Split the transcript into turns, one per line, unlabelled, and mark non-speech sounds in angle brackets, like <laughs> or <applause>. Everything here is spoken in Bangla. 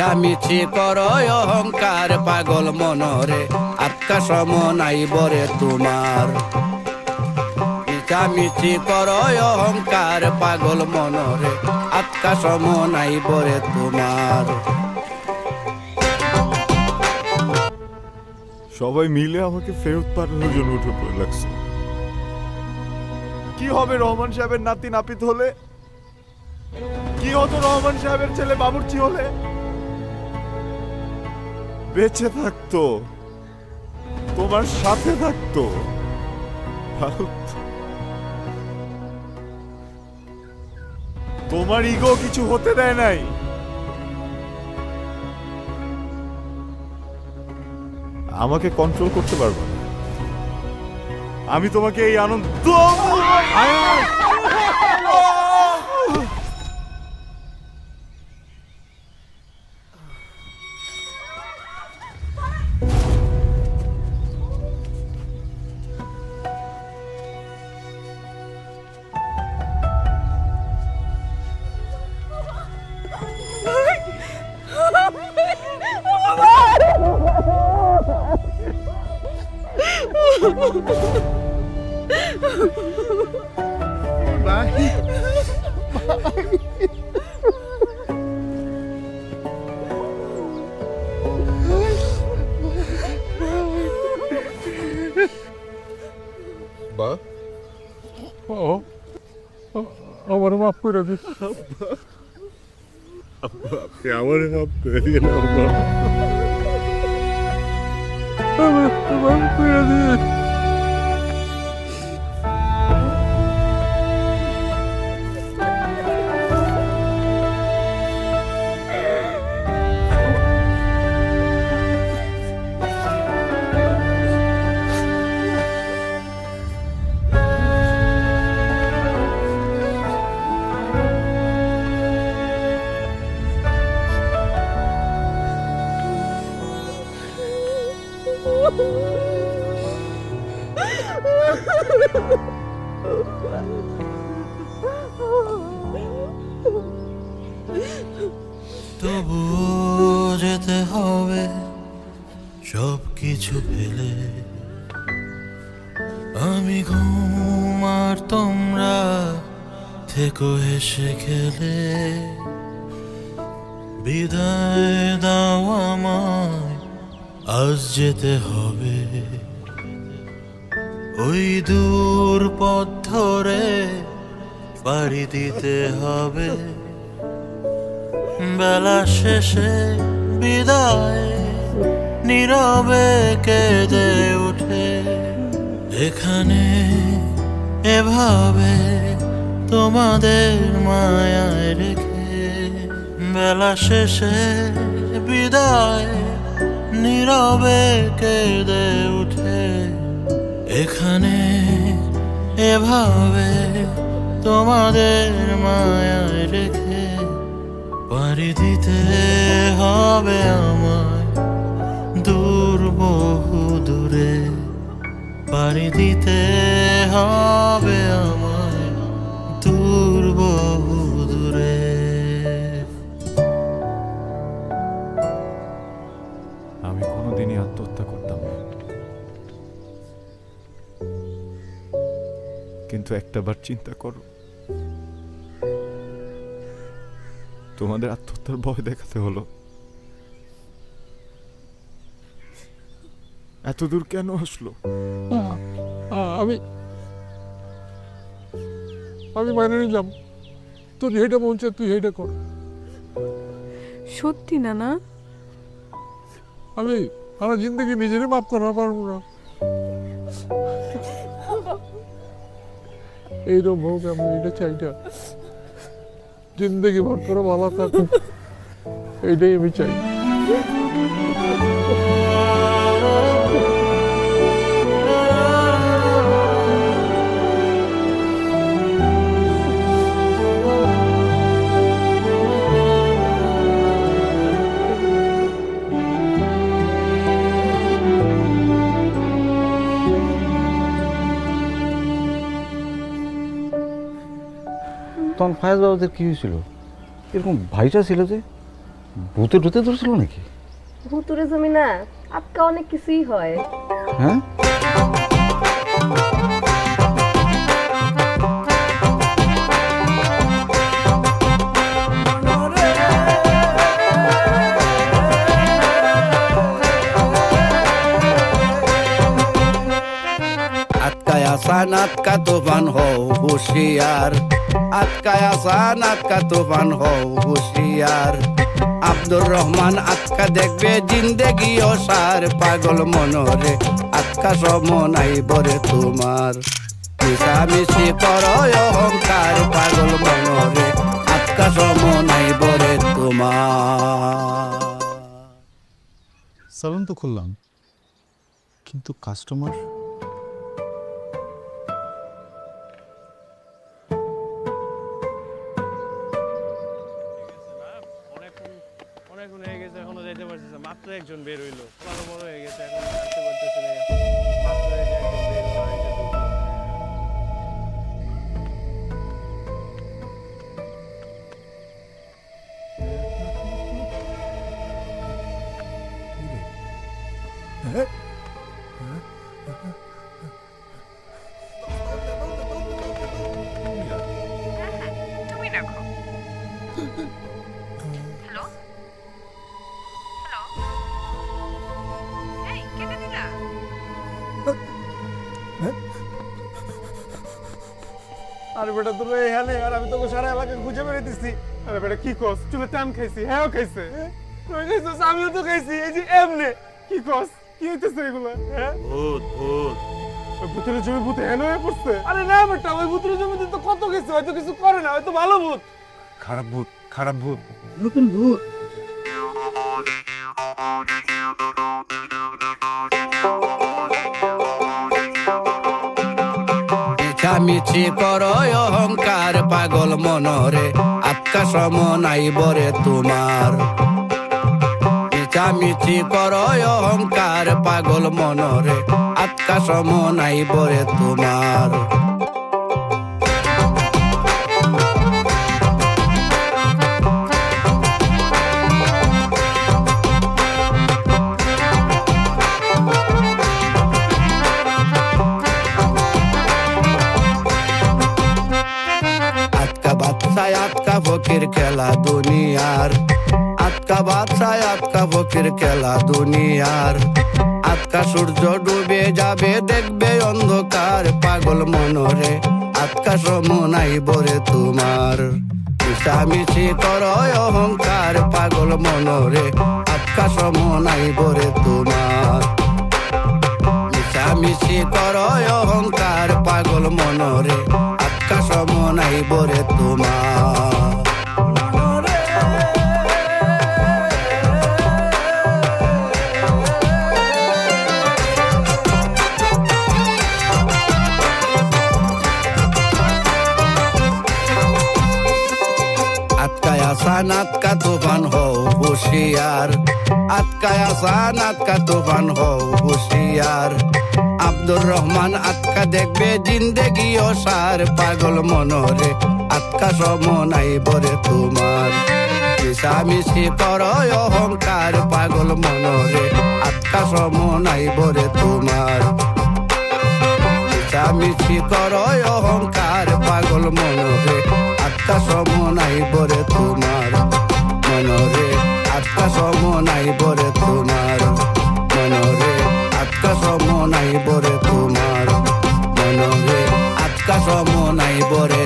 মিছামিছি কর অহংকার পাগল মনরে, আত্মা সম নাই বরে তোমার। মিছামিছি কর অহংকার পাগল মনরে, আত্মা সম নাই বরে তোমার।
সবাই মিলে আমাকে ফেরত পাঠানোর জন্য উঠে পড়ে লাগছে। কি হবে রহমান সাহেবের নাতি নাপিত হলে? কি হতো রহমান সাহেবের ছেলে বাবুর্চি হলে? বেঁচে থাকতো, তোমার সাথে থাকতো। তোমার ইগো কিছু হতে দেয় নাই। আমাকে কন্ট্রোল করতে পারব আমি তোমাকে এই আনন্দ
মাফ করে দিস
আমার হাত দিয়ে না
আমার করে দিস
তবুও যেতে হবে সব কিছু ফেলে আমি ঘুম আর তোমরা থেকো হেসে খেলে। বিদায় দাও আমায়, আজ যেতে হবে। ওই দূর পথ ধরে পাড়ি দিতে হবে। বেলা শেষে বিদায়, নীরবে কেঁদে ওঠে। এখানে এভাবে তোমাদের মায়ায় রেখে বেলা শেষে বিদায়, নীরবে কেঁদে উঠে এখানে এভাবে তোমাদের মায়ায় রেখে পাড়ি দিতে হবে আমায়। দূর, বহু দূরে পাড়ি দিতে হবে আমায়। দূর, বহু দূরে।
আমি কোনোদিনই আত্মহত্যা করতাম না। কিন্তু একটাবার চিন্তা করো। তোমাদের আত্মহত্যার ভয় দেখাতে হলো। এত দূর কেন আসলো?
আমি আমি মানে নিলাম। তোর যেটা মন চায় তুই সেইটা কর।
সত্যি না না
আমি আমার জিন্দগি নিজেরই মাফ করা পারব না। <laughs> এইরকম হোক আমি এটা চাই না জিন্দগি ভর করে ভালো থাকুক
ফায়াজ বাবুদের কি হয়েছিল? এরকম ভাইটা ছিল যে
ভূতে ঢুতে ধরছিল নাকি?
ভুতুরে জমি না আটকা অনেক কিছুই হয়।
হ্যাঁ?
আটকায় আসান আটকা তুফান হও হুশিয়ার। আটকায় আসান আটকা তোফান হও হুশিয়ার। আব্দুর রহমান আটকা দেখবে জিন্দেগি ও সার পাগল মনরে আটকা সমনাই বরে তোমার। মিশামিশি কর অহংকার, পাগল মনরে আটকা সমনাই বরে তোমার।
সালুন তো খুললাম, কিন্তু কাস্টমার
মাত্র একজন বের হইল। বড় বড় হয়ে গেছে এখন
আরে বেটা তোর এখানে আর আমি তোকে সারা এলাকা খুঁজে বেড়ে দিচ্ছি আরে বেটা কি কস? চুলে টান খাইছি হ্যাঁ? খাইছে খাইছিস? আমিও তো খাইছি এই যে এমনে। কি কস? কি হইতেছে এগুলো? হ্যাঁ?
ভূত ভূত।
ওই ভূতের জমি ভূত হেন হয়ে পড়ছে। আরে না বেটা ওই ভূতের জমিতে তো কত কিছু হয়তো কিছু করে না হয়তো ভালো ভূত।
খারাপ ভূত খারাপ ভূত।
মিছামিছি কর অহংকার পাগল মনরে, আত্মা সম নাই বরে তোমার। মিছি কর অহংকার পাগল মনরে, আত্মা সম নাই বরে তোমার। দুনিয়ার। আটকা বাচ্চায় আটকা ফকির খেলা দুনিয়ার। আটকা সূর্য ডুবে যাবে, দেখবে অন্ধকার। পাগল মনরে, আটকা সমনাই বরে তোমার। মিশামিশি কর অহংকার, পাগল মনরে, আটকা সমনাই বরে তোমার। মিশামিশি কর অহংকার, পাগল মনরে, আটকা সমনাই বরে তোমার। আসান আটকা তুফান হও হুশিয়ার। আটকায় আসান আটকা তুফান হও হুশিয়ার। আব্দুর রহমান আটকা দেখবে জিন্দেগি ও সার পাগল মনরে আটকা সমনাই বরে তোমার। মিশামিশি কর অহংকার, পাগল মনরে আটকা সমনাই বরে তোমার। মিশামিশি কর অহংকার, পাগল মনরে আকাশ মনাই বরে তোমার। মনরে আকাশ মনাই বরে তোমার। মনরে আকাশ মনাই বরে তোমার। মনরে আকাশ মনাই বরে